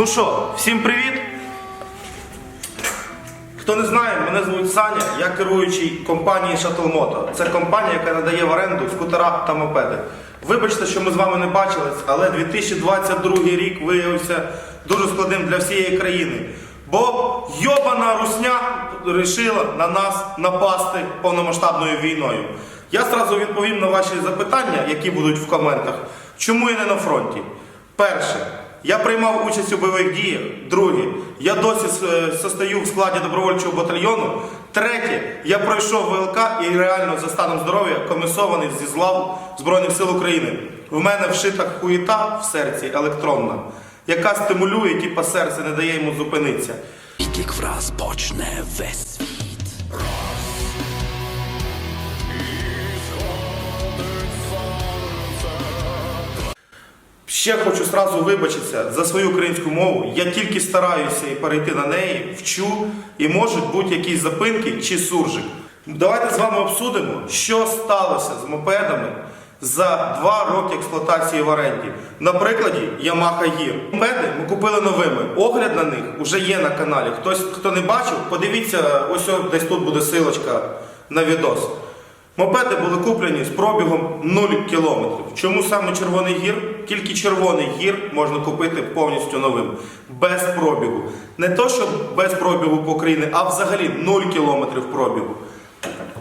Ну що, всім привіт! Хто не знає, мене звуть Саня, я керуючий компанією Shuttle Moto. Це компанія, яка надає в оренду скутера та мопеди. Вибачте, що ми з вами не бачились, але 2022 рік виявився дуже складним для всієї країни. Бо йобана русня вирішила на нас напасти повномасштабною війною. Я зразу відповім на ваші запитання, які будуть в коментах. Чому я не на фронті? Перше, я приймав участь у бойових діях. Друге, я досі е, состою в складі добровольчого батальйону. Третє, я пройшов ВЛК і реально за станом здоров'я комісований зі злав Збройних сил України. В мене вшита хуїта в серці електронна, яка стимулює, типа серце не дає йому зупинитися. Тільки враз почне весь Ще хочу сразу вибачитися за свою українську мову. Я тільки стараюся і перейти на неї, вчу, і можуть бути якісь запинки чи суржик. Давайте з вами обсудимо, що сталося з мопедами за два роки експлуатації в оренді. На прикладі Yamaha Gear. Мопеди ми купили новими. Огляд на них вже є на каналі. Хтось, хто не бачив, подивіться, ось десь тут буде силочка на відос. Мопеди були куплені з пробігом 0 кілометрів. Чому саме червоний гір? Тільки червоний гір можна купити повністю новим, без пробігу. Не то, що без пробігу по Україні, а взагалі 0 кілометрів пробігу.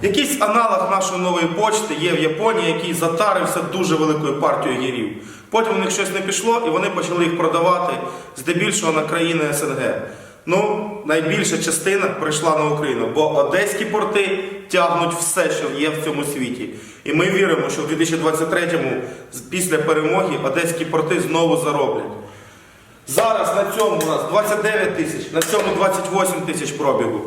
Якийсь аналог нашої нової почти є в Японії, який затарився дуже великою партією гірів. Потім у них щось не пішло, і вони почали їх продавати здебільшого на країни СНГ. Ну, найбільша частина прийшла на Україну, бо одеські порти тягнуть все, що є в цьому світі. І ми віримо, що в 2023-му, після перемоги, одеські порти знову зароблять. Зараз на цьому у нас 29 тисяч, на цьому 28 тисяч пробігу.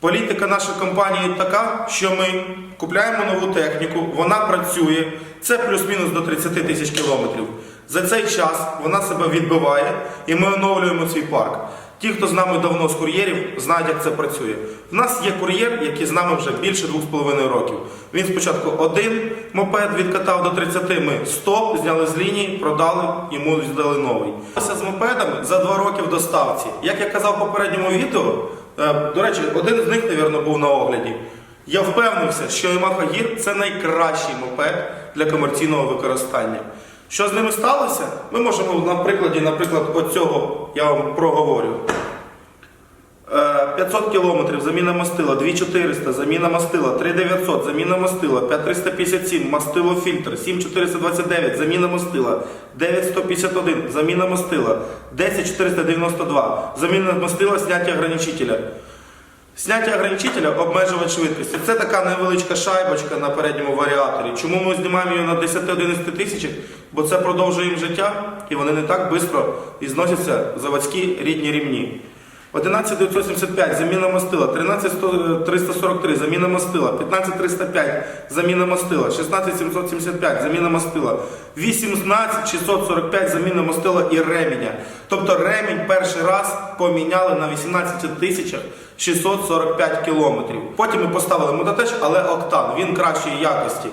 Політика нашої компанії така, що ми купляємо нову техніку, вона працює, це плюс-мінус до 30 тисяч кілометрів. За цей час вона себе відбиває і ми оновлюємо свій парк. Ті, хто з нами давно з кур'єрів, знають, як це працює. У нас є кур'єр, який з нами вже більше 2,5 років. Він спочатку один мопед відкатав до 30, ми 100, зняли з лінії, продали, йому здали новий. З мопедами за 2 роки в доставці. Як я казав в попередньому відео, е, до речі, один з них, мабуть, був на огляді. Я впевнився, що Yamaha Gear це найкращий мопед для комерційного використання. Що з ними сталося? Ми можемо на прикладі, наприклад, оцього я вам проговорю. Е, 500 кілометрів, заміна мастила, 2400, заміна мастила, 3900, заміна мастила, 5357, мастило фільтр, 7429, заміна мастила, 9151, заміна мастила, 10492, заміна мастила, зняття ограничителя. Зняття ограничителя обмежувач швидкості. Це така невеличка шайбочка на передньому варіаторі. Чому ми знімаємо її на 10-11 тисячах? Бо це продовжує їм життя, і вони не так швидко і зносяться заводські рідні рівні. 11975 заміна мастила, 13343 заміна мастила, 15305 заміна мастила, 16775 заміна мастила, 18645 заміна мастила і ременя. Тобто ремінь перший раз поміняли на 18 тисячах 645 кілометрів. Потім ми поставили мототеч, але октан, він кращої якості.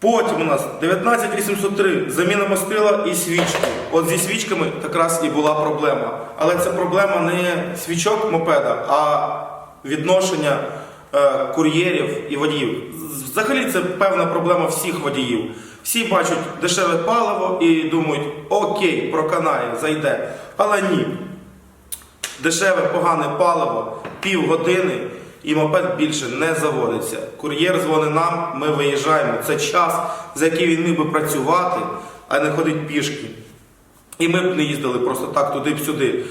Потім у нас 19803 заміна мастила і свічки. От зі свічками якраз і була проблема. Але це проблема не свічок мопеда, а відношення е, кур'єрів і водіїв. Взагалі це певна проблема всіх водіїв. Всі бачать дешеве паливо і думають, окей, проканає, зайде. Але ні. Дешеве погане паливо, півгодини і мопед більше не заводиться. Кур'єр дзвонить нам, ми виїжджаємо. Це час, за який він міг би працювати, а не ходить пішки. І ми б не їздили просто так туди-сюди.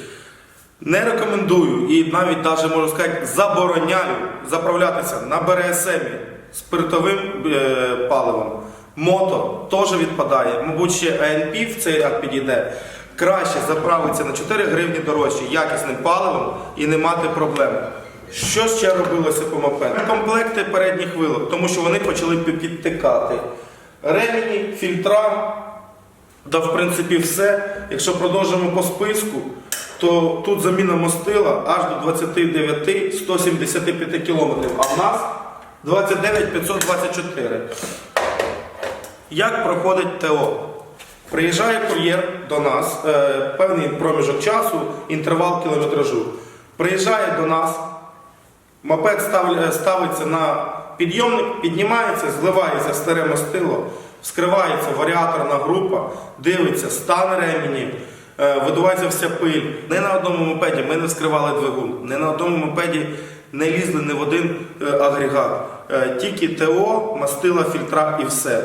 Не рекомендую і навіть даже можу сказати, забороняю заправлятися на БРСМ спиртовим е, паливом. Мото теж відпадає. Мабуть, ще АНП в цей ряд підійде. Краще заправитися на 4 гривні дорожче якісним паливом і не мати проблем. Що ще робилося по мопеду? Комплекти передніх вилок, тому що вони почали підтикати. Ремені, фільтра, Да, в принципі, все. Якщо продовжимо по списку, то тут заміна мостила аж до 29 175 кілометрів, а в нас 29 524. Як проходить ТО? Приїжджає кур'єр до нас, е, певний проміжок часу, інтервал кілометражу. Приїжджає до нас, мопед ставиться на підйомник, піднімається, зливається старе мастило, вскривається варіаторна група, дивиться, стан ремені, е, видувається вся пиль. Не на одному мопеді ми не вскривали двигун, не на одному мопеді не лізли ні в один е, агрегат. Е, Тільки ТО, мастила, фільтра і все.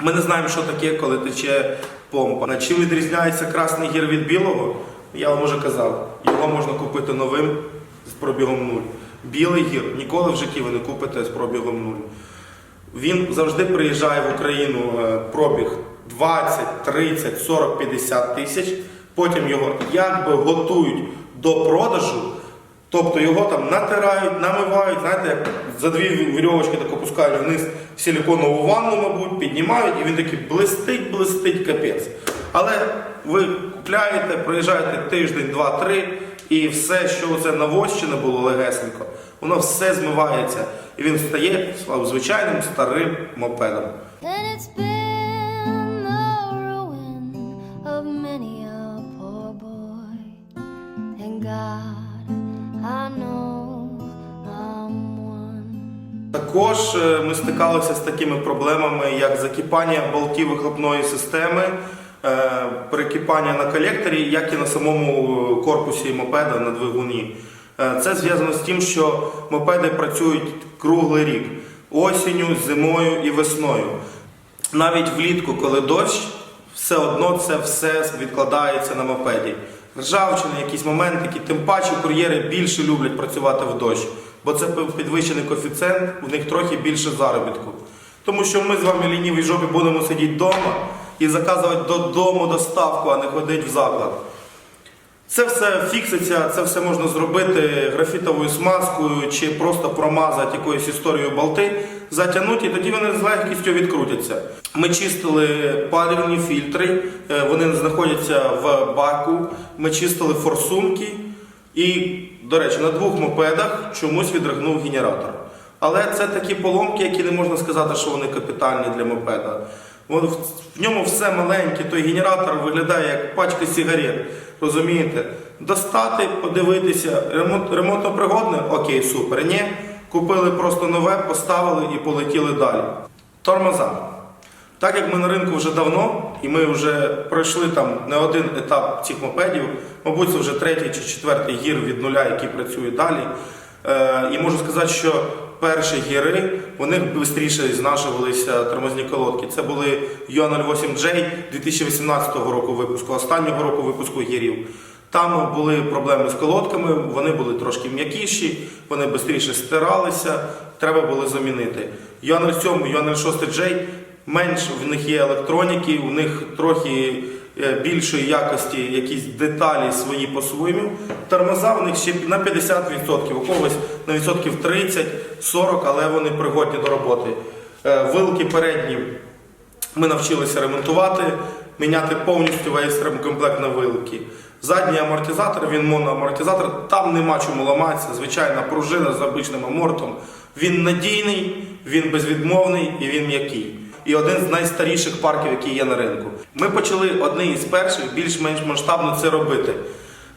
Ми не знаємо, що таке, коли тече помпа. На чим відрізняється красний гір від білого? Я вам вже казав, його можна купити новим з пробігом 0. Білий гір ніколи в житті ви не купите з пробігом 0. Він завжди приїжджає в Україну е, пробіг 20, 30, 40, 50 тисяч. Потім його якби готують до продажу. Тобто його там натирають, намивають, знаєте, як за дві вірьовочки так опускають вниз силіконову ванну, мабуть, піднімають, і він такий блистить, блистить, капець. Але ви купляєте, проїжджаєте тиждень, два-три, і все, що це навощене було легесенько, воно все змивається. І він стає звичайним старим мопедом. Також е, ми стикалися з такими проблемами, як закипання болтів вихлопної системи, е, перекипання на колекторі, як і на самому е, корпусі мопеда на двигуні. Е, Це зв'язано з тим, що мопеди працюють круглий рік осінню, зимою і весною. Навіть влітку, коли дощ, все одно це все відкладається на мопеді. Ржавчини, якісь моментики, тим паче кур'єри більше люблять працювати в дощ, бо це підвищений коефіцієнт, у них трохи більше заробітку. Тому що ми з вами лініві жопі будемо сидіти вдома і заказувати додому доставку, а не ходити в заклад. Це все фікситься, це все можна зробити графітовою смазкою чи просто промазати якоюсь історією болти, затягнути, і тоді вони з легкістю відкрутяться. Ми чистили палівні фільтри, е, вони знаходяться в баку. Ми чистили форсунки. І, до речі, на двох мопедах чомусь відригнув генератор. Але це такі поломки, які не можна сказати, що вони капітальні для мопеда. В- ньому все маленьке, той генератор виглядає як пачка сигарет. Розумієте? Достати, подивитися, ремонт, ремонтно пригодне? Окей, супер. Ні. Купили просто нове, поставили і полетіли далі. Тормоза. Так як ми на ринку вже давно, і ми вже пройшли там не один етап цих мопедів, мабуть, це вже третій чи четвертий гір від нуля, який працює далі. Е, і можу сказати, що перші гіри вони швидше знашувалися тормозні колодки. Це були Yo08J 2018 року випуску, останнього року випуску гірів. Там були проблеми з колодками, вони були трошки м'якіші, вони швидше стиралися, треба було замінити. Yo07, Yo06J менш в них є електроніки, у них трохи більшої якості якісь деталі свої по-своєму. Тормоза в них ще на 50%, у когось на відсотків 30-40, але вони пригодні до роботи. Е, Вилки передні ми навчилися ремонтувати, міняти повністю весь ремкомплект на вилки. Задній амортизатор, він моноамортизатор, там нема чому ламатися, звичайна пружина з обичним амортом. Він надійний, він безвідмовний і він м'який. І один з найстаріших парків, які є на ринку. Ми почали одні із перших більш-менш масштабно це робити.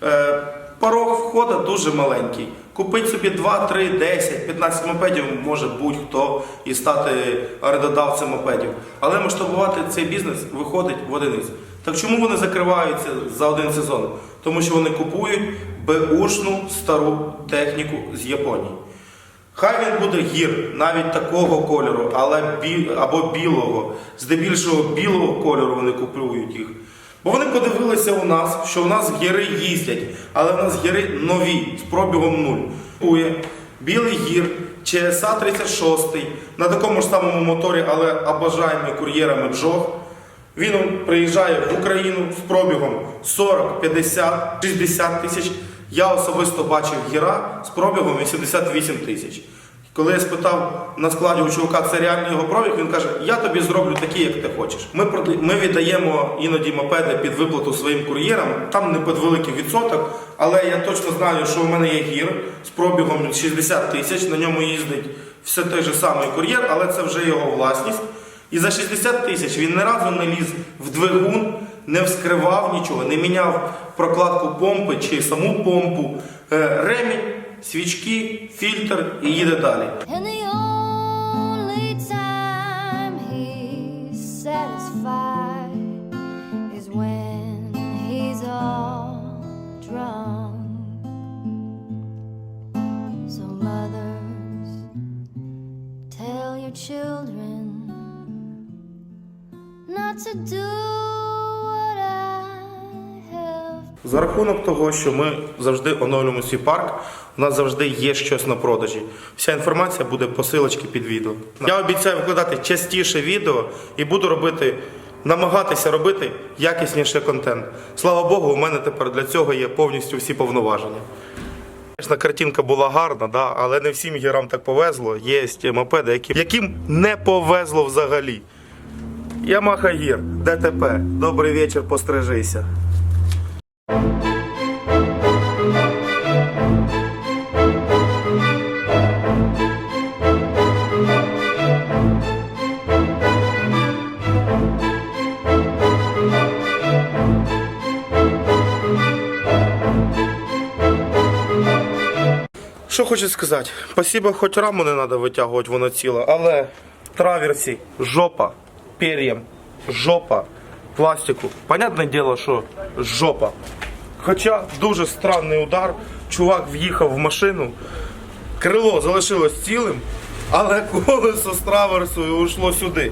Е, порог входу дуже маленький. Купити собі 2, 3, 10, 15 мопедів може будь-хто і стати орендодавцем мопедів. Але масштабувати цей бізнес виходить в одиниць. Так чому вони закриваються за один сезон? Тому що вони купують беушну стару техніку з Японії. Хай він буде гір, навіть такого кольору, але бі... або білого. Здебільшого білого кольору вони купують їх. Бо вони подивилися у нас, що у нас гіри їздять, але у нас гіри нові з пробігом 0. Білий гір, ЧСА 36 на такому ж самому моторі, але обажаємо кур'єрами Джог. Він приїжджає в Україну з пробігом 40, 50, 60 тисяч. Я особисто бачив гіра з пробігом 88 тисяч. Коли я спитав на складі у чувака, це реальний його пробіг, він каже, я тобі зроблю такий, як ти хочеш. Ми, ми віддаємо іноді мопеди під виплату своїм кур'єрам, там не під великий відсоток, але я точно знаю, що у мене є гір з пробігом 60 тисяч, на ньому їздить все той же самий кур'єр, але це вже його власність. І за 60 тисяч він ні разу не ліз в двигун, не вскривав нічого, не міняв прокладку помпи чи саму помпу, Е, ремінь, свічки, фільтр і їде далі. Children not to do За рахунок того, що ми завжди оновлюємо свій парк, у нас завжди є щось на продажі. Вся інформація буде по під відео. Я обіцяю викладати частіше відео і буду робити, намагатися робити якісніший контент. Слава Богу, у мене тепер для цього є повністю всі повноваження. Звісно, картинка була гарна, да, але не всім гірам так повезло. Є мопеди, які, яким не повезло взагалі. Ямаха Гір, ДТП. Добрий вечір, пострижися. Що хочу сказати? Спасибо, хоч раму не треба витягувати, воно ціле, але траверсі, жопа, пер'єм, жопа, пластику. Понятне діло, що жопа. Хоча дуже странний удар, чувак в'їхав в машину, крило залишилось цілим, але колесо з траверсою ушло сюди.